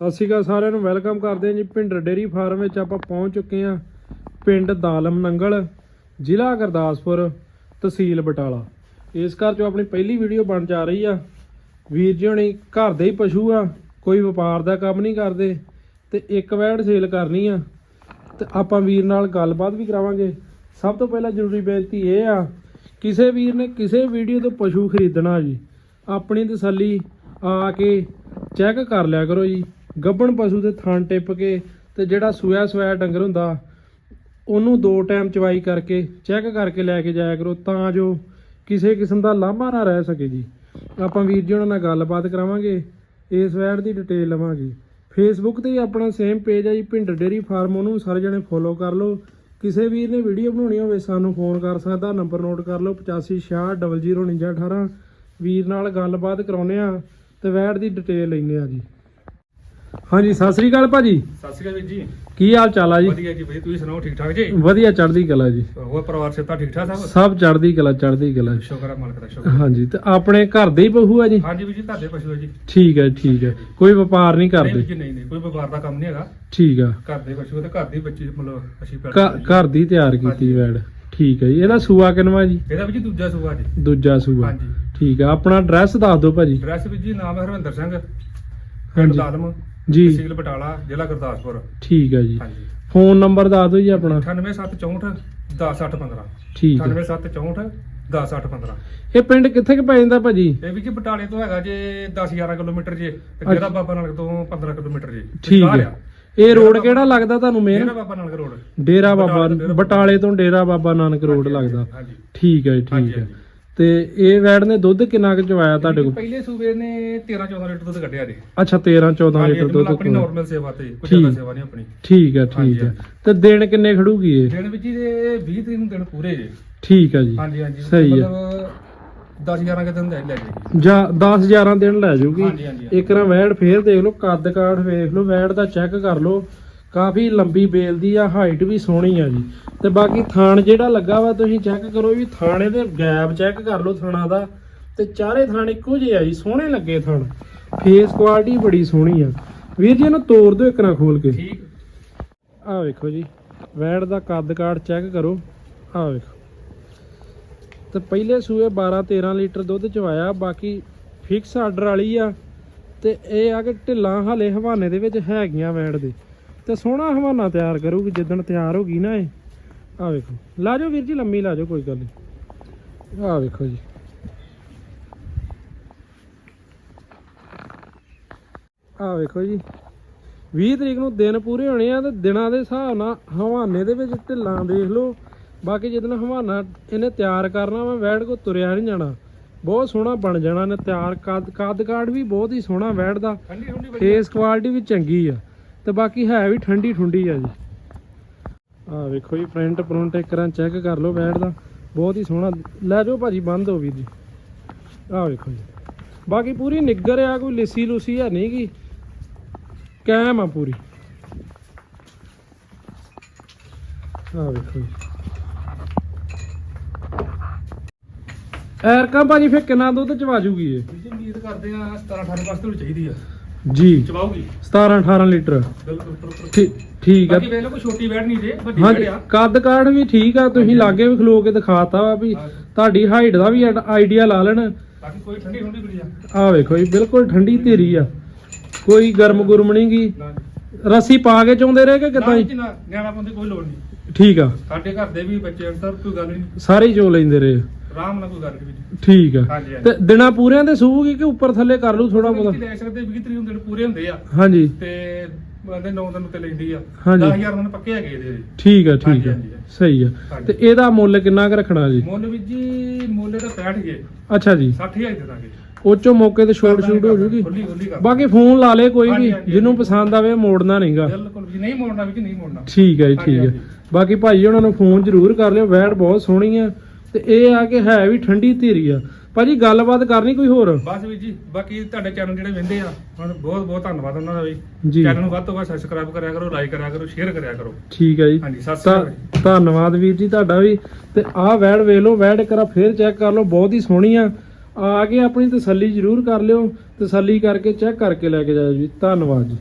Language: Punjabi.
ਸਤਿ ਸ਼੍ਰੀ ਅਕਾਲ ਸਾਰਿਆਂ ਨੂੰ, ਵੈਲਕਮ ਕਰਦੇ ਹਾਂ ਜੀ ਭਿੰਡਰ ਡੇਰੀ ਫਾਰਮ ਵਿੱਚ ਆਪਾਂ ਪਹੁੰਚ ਚੁੱਕੇ ਹਾਂ ਪਿੰਡ ਦਾਲਮ ਨੰਗਲ, ਜ਼ਿਲ੍ਹਾ ਗੁਰਦਾਸਪੁਰ, ਤਹਿਸੀਲ ਬਟਾਲਾ। ਇਸ ਘਰ ਚੋਂ ਆਪਣੀ ਪਹਿਲੀ ਵੀਡੀਓ ਬਣ ਜਾ ਰਹੀ ਆ। ਵੀਰ ਜੀ ਹੁਣੀ ਘਰ ਦੇ ਹੀ ਪਸ਼ੂ ਆ, ਕੋਈ ਵਪਾਰ ਦਾ ਕੰਮ ਨਹੀਂ ਕਰਦੇ ਤੇ ਇੱਕ ਵੈੜ ਸੇਲ ਕਰਨੀ ਆ। ਤੇ ਆਪਾਂ ਵੀਰ ਨਾਲ ਗੱਲਬਾਤ ਵੀ ਕਰਾਵਾਂਗੇ। ਸਭ ਤੋਂ ਪਹਿਲਾਂ ਜ਼ਰੂਰੀ ਬੇਨਤੀ ਇਹ ਆ, ਕਿਸੇ ਵੀਰ ਨੇ ਕਿਸੇ ਵੀਡੀਓ ਤੋਂ ਪਸ਼ੂ ਖਰੀਦਣਾ ਜੀ, ਆਪਣੀ ਤਸੱਲੀ ਆ ਕੇ ਚੈੱਕ ਕਰ ਲਿਆ ਕਰੋ ਜੀ। ਗੱਭਣ ਪਸ਼ੂ ਦੇ ਥਣ ਟਿੱਪ ਕੇ ਤੇ ਜਿਹੜਾ ਸੂਆ ਸੂਆ ਡੰਗਰ ਹੁੰਦਾ, ਉਹਨੂੰ ਦੋ ਟਾਈਮ ਚਵਾਈ ਕਰਕੇ ਚੈੱਕ ਕਰਕੇ ਲੈ ਕੇ ਜਾਇਆ ਕਰੋ ਤਾਂ ਜੋ ਕਿਸੇ ਕਿਸਮ ਦਾ ਲਾਂਭਾ ਨਾ ਰਹਿ ਸਕੇ ਜੀ। ਆਪਾਂ ਵੀਰ ਜੀ ਉਹਨਾਂ ਨਾਲ ਗੱਲਬਾਤ ਕਰਾਵਾਂਗੇ, ਇਸ ਵੈਡ ਦੀ ਡਿਟੇਲ ਲਵਾਂਗੇ। ਫੇਸਬੁੱਕ ਤੇ ਆਪਣਾ ਸੇਮ ਪੇਜ ਹੈ ਜੀ ਭਿੰਡਰ ਡੇਰੀ ਫਾਰਮ, ਉਹਨੂੰ ਸਾਰੇ ਜਣੇ ਫੋਲੋ ਕਰ ਲਓ। ਕਿਸੇ ਵੀਰ ਨੇ ਵੀਡੀਓ ਬਣਾਉਣੀ ਹੋਵੇ, ਸਾਨੂੰ ਫੋਨ ਕਰ ਸਕਦਾ ਨੰਬਰ ਨੋਟ ਕਰ ਲਓ 8566004918 ਵੀਰ ਨਾਲ ਗੱਲਬਾਤ ਕਰਾਉਨੇ ਆ ਤੇ ਵੈਡ ਦੀ ਡਿਟੇਲ ਲੈਨੇ ਆ ਜੀ। ਹਾਂਜੀ ਸਤਿ ਸ੍ਰੀ ਅਕਾਲ ਭਾਜੀ। ਸਤਿ ਸ਼੍ਰੀ ਅਕਾਲ ਵੀਰ ਜੀ। ਕੀ ਹਾਲ ਚਾਲ ਆ ਜੀ? ਵਧੀਆ ਜੀ ਵਧੀਆ। ਤੁਸੀਂ ਸੁਣਾਓ ਠੀਕ ਠਾਕ ਜੀ? ਵਧੀਆ ਚੜ੍ਹਦੀ ਕਲਾ ਜੀ। ਹੋਰ ਪਰਿਵਾਰ ਸੇ ਤਾਂ ਠੀਕ ਠਾਕ ਸਭ? ਸਭ ਚੜ੍ਹਦੀ ਕਲਾ ਚੜ੍ਹਦੀ ਕਲਾ। ਸ਼ੁਕਰ ਹੈ ਮਾਲਕ ਦਾ ਸ਼ੁਕਰ ਹਾਂਜੀ ਤੇ ਆਪਣੇ ਘਰ ਦੇ ਹੀ ਪਹੂ ਆ ਜੀ? ਹਾਂਜੀ ਵੀਰ ਜੀ ਤੁਹਾਡੇ ਪਸ਼ੂ ਹੈ ਜੀ। ਠੀਕ ਹੈ ਠੀਕ ਹੈ ਕੋਈ ਵਪਾਰ ਨਹੀਂ ਨਹੀਂ ਵੀਰ ਕਰਦੇ ਜੀ ਨਹੀਂ ਨਹੀਂ ਕੋਈ ਵਪਾਰ ਦਾ ਕੰਮ ਨਹੀਂ ਹੈਗਾ। ਠੀਕ ਆ। ਘਰ ਦੇ ਪਸ਼ੂ ਤੇ ਘਰ ਦੀ ਬੱਚੀ ਮਤਲਬ ਅਸੀਂ ਘ- ਘਰ ਦੀ ਤਿਆਰ ਕੀਤੀ ਵੈਡ ਠੀਕ ਹੈ ਜੀ। ਇਹਦਾ ਸੂਆ ਕਿਨਵਾ ਜੀ? ਇਹਦਾ ਵੀਰ ਜੀ ਦੂਜਾ ਸੂਆ ਜੀ। ਦੂਜਾ ਸੂਆ। ਹਾਂਜੀ। ਠੀਕ ਆ। ਆਪਣਾ ਐਡਰੈਸ ਦੱਸ ਦਿਓ ਭਾਜੀ। ਐਡਰੈਸ ਵੀਰ ਜੀ ਨਾਮ ਹੈ ਹਰਵਿੰਦਰ ਸਿੰਘ ਪਿੰਡ ਹਾਂਜੀ। ਦਾਲਮ ਜੀ। ਤਹਿਸੀਲ ਬਟਾਲਾ ਜ਼ਿਲ੍ਹਾ ਗੁਰਦਾਸਪੁਰ। ਠੀਕ ਹੈ ਜੀ। ਹਾਂਜੀ। ਫੋਨ ਨੰਬਰ ਦੱਸ ਦਿਓ ਜੀ ਆਪਣਾ। 98764 10815 ਠੀਕ ਹੈ 98764 10815 ਇਹ ਪਿੰਡ ਕਿੱਥੇ ਕੁ ਪੈ ਜਾਂਦਾ ਭਾਜੀ? ਇਹ ਵੀ ਜੀ ਬਟਾਲੇ ਤੋਂ ਹੈਗਾ ਜੇ 10 11 ਕਿਲੋਮੀਟਰ ਜੇ ਤੇ। ਜਿਹੜਾ ਬਾਬਾ ਨਾਨਕ ਤੋਂ 15 ਕਿਲੋਮੀਟਰ ਜੇ। ਠੀਕ ਹੈ। ਇਹ ਰੋਡ ਕਿਹੜਾ ਲੱਗਦਾ ਤੁਹਾਨੂੰ ਮੇਨ ਮੇਰਾ ਬਾਬਾ ਨਾਨਕ ਰੋਡ। ਡੇਰਾ ਬਾਬਾ ਬਟਾਲੇ ਤੋਂ ਡੇਰਾ ਬਾਬਾ ਨਾਨਕ। ਰੋਡ ਲੱਗਦਾ। ਠੀਕ ਹੈ ਠੀਕ ਹੈ। ਤੇ ਇਹ ਵੈੜ ਨੇ ਦੁੱਧ ਕਿੰਨਾ ਕੁ ਚਵਾਇਆ ਤੁਹਾਡੇ ਕੋਲ? ਪਹਿਲੇ ਸੂਬੇ ਨੇ 13 14 ਲੀਟਰ ਦੁੱਧ ਕੱਢਿਆ ਜੀ। ਅੱਛਾ 13 14 ਹਾਂਜੀ, ਲੀਟਰ ਦੁੱਧ ਆਪਣੀ। ਨਾਰਮਲ ਸੇਵਾ ਤੇ ਕੋਈ। ਜ਼ਿਆਦਾ ਸੇਵਾ ਨਹੀਂ ਆਪਣੀ। ਠੀਕ ਹੈ ਠੀਕ ਹੈ। ਤੇ ਦਿਨ ਕਿੰਨੇ ਖੜੂਗੀ ਇਹ? ਦਿਨ ਵਿੱਚ ਇਹ 20 ਤਰੀਕ ਨੂੰ ਦਿਨ ਪੂਰੇ ਜੇ। ਠੀਕ ਹੈ ਜੀ। ਹਾਂਜੀ ਹਾਂਜੀ। ਸਹੀ ਹੈ। 10 11 ਕੇ ਦਿਨ ਲੈ ਲੈ ਜੀ। ਜਾਂ 10 11 ਦਿਨ ਲੈ ਜਾਊਗੀ। ਇੱਕ ਰਾਂ ਵੈੜ ਫੇਰ ਦੇਖ ਲਓ ਕੱਦ ਕਾਠ ਵੇਖ ਲਓ ਵੈੜ ਦਾ ਚੈੱਕ ਕਰ ਲਓ। ਕਾਫੀ ਲੰਬੀ ਬੇਲ ਦੀ ਆ ਹਾਈਟ ਵੀ ਸੋਹਣੀ ਆ ਜੀ। ਤੇ ਬਾਕੀ ਥਾਣ ਜਿਹੜਾ ਲੱਗਾ ਵਾ ਤੁਸੀਂ ਚੈੱਕ ਕਰੋ ਵੀ ਥਾਣੇ ਦੇ ਗੈਪ ਚੈੱਕ ਕਰ ਲਓ ਥਾਣਾ ਦਾ ਤੇ ਚਾਰੇ ਥਾਣ ਇੱਕੋ ਜਿਹੇ ਆ ਜੀ ਸੋਹਣੇ ਲੱਗੇ ਥਾਣ। ਫੇਸ ਕੁਆਲਿਟੀ ਬੜੀ ਸੋਹਣੀ ਆ। ਵੀਰ ਜੀ ਇਹਨੂੰ ਤੋੜ ਦਿਓ ਇੱਕ ਨਾ ਖੋਲ ਕੇ। ਠੀਕ। ਆਹ ਵੇਖੋ ਜੀ ਵੈੜ ਦਾ ਕੱਦ ਕਾਠ ਚੈੱਕ ਕਰੋ। ਆਹ ਵੇਖੋ। ਤੇ ਪਹਿਲੇ ਸੂਏ 12 13 ਲੀਟਰ ਦੁੱਧ ਚਵਾਇਆ ਬਾਕੀ ਫਿਕਸ ਆਰਡਰ ਵਾਲੀ ਆ। ਤੇ ਇਹ ਆ ਕਿ ਢਿੱਲਾਂ ਹਾਲੇ ਹਵਾਨੇ ਦੇ ਵਿੱਚ ਹੈਗੀਆਂ ਵੈੜ ਦੇ। ਤੇ ਸੋਹਣਾ ਹਵਾਨਾ ਤਿਆਰ ਕਰੂਗੀ ਜਿੱਦਣ ਤਿਆਰ ਹੋ ਗਈ ਨਾ ਇਹ। ਆਹ ਵੇਖੋ। ਲਾ ਜਾਓ ਵੀਰ ਜੀ ਲੰਮੀ ਲਾ ਜਾਓ ਕੋਈ ਗੱਲ ਨਹੀਂ ਆਹ ਵੇਖੋ ਜੀ। ਆਹ ਵੇਖੋ ਜੀ। 20 ਤਰੀਕ ਨੂੰ ਦਿਨ ਪੂਰੇ ਹੋਣੇ ਆ ਤੇ ਦਿਨਾਂ ਦੇ ਹਿਸਾਬ ਨਾਲ ਹਵਾਨੇ ਦੇ ਵਿੱਚ ਢਿੱਲਾਂ ਦੇਖ ਲਓ। ਬਾਕੀ ਜਦੋਂ ਹਵਾਨਾ ਇਹਨੇ ਤਿਆਰ ਕਰਨਾ ਵਾ ਵੈੜ ਕੋ ਤੁਰਿਆ ਨਹੀਂ ਜਾਣਾ। ਬਹੁਤ ਸੋਹਣਾ ਬਣ ਜਾਣਾ ਇਹਨੇ ਤਿਆਰ। ਕੱਦ ਕੱਦ ਕਾਠ ਵੀ ਬਹੁਤ ਹੀ ਸੋਹਣਾ ਵੈੜ ਦਾ। ਫੇਸ ਕੁਆਲਿਟੀ ਵੀ ਚੰਗੀ ਆ। ਤੇ ਬਾਕੀ ਹੈ ਵੀ ਠੰਡੀ ਠੁੰਡੀ ਆ ਜੀ। ਆਹ ਵੇਖੋ ਜੀ ਪ੍ਰਿੰਟ ਪ੍ਰਿੰਟ ਇੱਕ ਰਾਂ ਚੈੱਕ ਕਰ ਲਓ ਵੈੜ ਦਾ। ਬਹੁਤ ਹੀ ਸੋਹਣਾ। ਲੈ ਜਾਓ ਭਾਜੀ, ਬੰਦ ਹੋ ਵੀਰ ਜੀ। ਆਹ ਵੇਖੋ ਜੀ। ਬਾਕੀ ਪੂਰੀ ਨਿੱਗਰ ਆ, ਕੋਈ ਲਿੱਸੀ ਲੂਸੀ ਹੈ ਨਹੀਂ ਗੀ। ਕਾਇਮ ਆ ਪੂਰੀ। ਆਹ ਵੇਖੋ ਜੀ। ਐਰਕਾਂ ਭਾਜੀ, ਫਿਰ ਕਿੰਨਾ ਦੁੱਧ ਚਵਾ ਜੂਗੀ ਇਹ? ਜੀ, ਉਮੀਦ ਕਰਦੇ ਆ 17 18 ਵਾਸਤੇ ਨੂੰ ਚਾਹੀਦੀ ਆ। ਜੀ। ਚਵਾਉਗੀ 17 18 ਲੀਟਰ। ਬਿਲਕੁਲ ਠੀਕ ਆ। ਬਾਕੀ ਵੇਖ ਲਓ ਕੋਈ ਛੋਟੀ ਬੈਠ ਨਹੀਂ ਜੇ ਵੱਡੀ ਹਾਂਜੀ ਬੈਠ ਆ। ਕੱਦ ਕਾਠ ਵੀ ਠੀਕ ਆ ਤੁਸੀਂ ਲਾਗੇ ਵੀ ਖਲੋ ਕੇ ਦਿਖਾਤਾ ਵਾ ਵੀ। ਤੁਹਾਡੀ ਹਾਈਟ ਦਾ ਵੀ ਆਈਡੀਆ ਲਾ ਲੈਣ। ਬਾਕੀ ਕੋਈ ਠੰਡੀ ਠੰਡੀ ਬੜੀ ਆ। ਆਹ ਵੇਖੋ ਜੀ ਬਿਲਕੁਲ ਠੰਡੀ ਧੀਰੀ ਆ। ਕੋਈ ਗਰਮ ਗੁਰਮ ਨਹੀਂ ਗੀ। ਨਾ ਰੱਸੀ ਪਾ ਕੇ ਚੋਂਦੇ ਰਹੇ ਕਿ ਕਿਦਾਂ ਨਾ ਨਾ। ਨਿਆਣਾ ਪਾਉਂਦੇ ਕੋਈ ਲੋੜ ਨਹੀਂ। ਠੀਕ ਆ। ਸਾਡੇ ਘਰ ਦੇ ਵੀ ਬੱਚੇ ਅੰਦਰ ਕੋਈ ਗੱਲ ਨਹੀਂ। ਸਾਰੇ ਹੀ ਚੋ ਲੈਂਦੇ ਰਹੇ। ਆਰਾਮ ਨਾਲ ਕੋਈ ਗੱਲ ਨਹੀਂ ਵੀ ਠੀਕ ਆ। ਹਾਂਜੀ ਹਾਂਜੀ। ਤੇ ਦਿਨਾਂ ਪੂਰਿਆਂ ਦੇ ਸੂਗੀ ਕਿ ਉੱਪਰ ਥੱਲੇ ਕਰ ਲੂ ਥੋੜਾ ਬਹੁਤਾ? ਲੈ ਸਕਦੇ 20 ਤਰੀਕ ਨੂੰ ਦਿਨ ਪੂਰੇ ਹੁੰਦੇ ਆ। ਹਾਂਜੀ। ਤੇ ਬੰਦੇ 9 ਦਿਨ ਉੱਤੇ ਲੈਂਦੀ ਆ। ਹਾਂਜੀ। 10000 ਦਿਨ ਪੱਕੇ ਹੈਗੇ ਇਹਦੇ ਠੀਕ ਆ ਠੀਕ ਹਾਂਜੀ, ਆ ਹਾਂਜੀ। ਸਹੀ ਆ। ਹਾਂਜੀ। ਤੇ ਇਹਦਾ ਮੁੱਲ ਕਿੰਨਾ ਕੁ ਰੱਖਣਾ ਜੀ? ਮੁੱਲ ਵੀ ਜੀ ਮੁੱਲ ਦਾ 65 ਜੇ ਅੱਛਾ ਜੀ। 60000 ਦੇ ਦਾਂਗੇ। ਉਹ ਚੋਂ ਮੌਕੇ ਤੇ ਛੋਟ ਛੂਟ ਹੋ ਜੂਗੀ। ਖੁੱਲੀ ਖੁੱਲੀ ਕਰ ਬਾਕੀ ਫੋਨ ਲਾ ਲੇ ਕੋਈ ਵੀ ਹਾਂਜੀ, ਜਿਹਨੂੰ। ਪਸੰਦ ਆਵੇ ਮੋੜਨਾ ਨਹੀਂਗਾ ਬਿਲਕੁਲ ਜੀ ਨਹੀਂ ਮੋੜਨਾ ਵੀ ਨਹੀਂ ਮੋੜਨਾ। ਠੀਕ ਹੈ ਜੀ ਹਾਂਜੀ, ਠੀਕ ਹੈ ਹਾਂਜੀ। ਬਾਕੀ ਭਾਈ ਉਹਨਾਂ ਨੂੰ ਫੋਨ ਜ਼ਰੂਰ ਕਰ ਲਿਓ ਵੈਟ ਬਹੁਤ ਸੋਹਣੀ ਆ। ਤੇ ਇਹ ਆ ਕਿ ਹੈ ਵੀ ਠੰਡੀ ਧੀਰੀ ਆ। ਭਾਜੀ ਗੱਲਬਾਤ ਕਰਨੀ ਕੋਈ ਹੋਰ? ਬਸ ਵੀ ਜੀ ਬਾਕੀ ਤੁਹਾਡੇ ਚੈਨਲ ਜਿਹੜੇ ਵਹਿੰਦੇ ਆ ਹੁਣ ਬਹੁਤ ਬਹੁਤ ਧੰਨਵਾਦ ਉਹਨਾਂ ਦਾ ਵੀ। ਚੈਨਲ ਨੂੰ ਵੱਧ ਤੋਂ ਵੱਧ ਸਬਸਕ੍ਰਾਈਬ ਕਰਿਆ ਕਰੋ ਲਾਈਕ ਕਰਿਆ ਕਰੋ ਸ਼ੇਅਰ ਕਰਿਆ ਕਰੋ। ਠੀਕ ਹੈ ਜੀ। ਹਾਂਜੀ ਸਤਿ ਸ਼੍ਰੀ ਅਕਾਲ। ਧੰਨਵਾਦ ਵੀਰ ਜੀ ਤੁਹਾਡਾ ਵੀ। ਤੇ ਆਹ ਵੈੜ ਵੇਖ ਲਓ ਵੈੜ ਇੱਕ ਵਾਰ ਫੇਰ ਚੈੱਕ ਕਰ ਲਓ ਬਹੁਤ ਹੀ ਸੋਹਣੀ ਆ। ਆ ਕੇ ਆਪਣੀ ਤਸੱਲੀ ਜ਼ਰੂਰ ਕਰ ਲਿਓ ਤਸੱਲੀ ਕਰਕੇ ਚੈੱਕ ਕਰਕੇ ਲੈ ਕੇ ਜਾਇਓ ਜੀ। ਧੰਨਵਾਦ ਜੀ।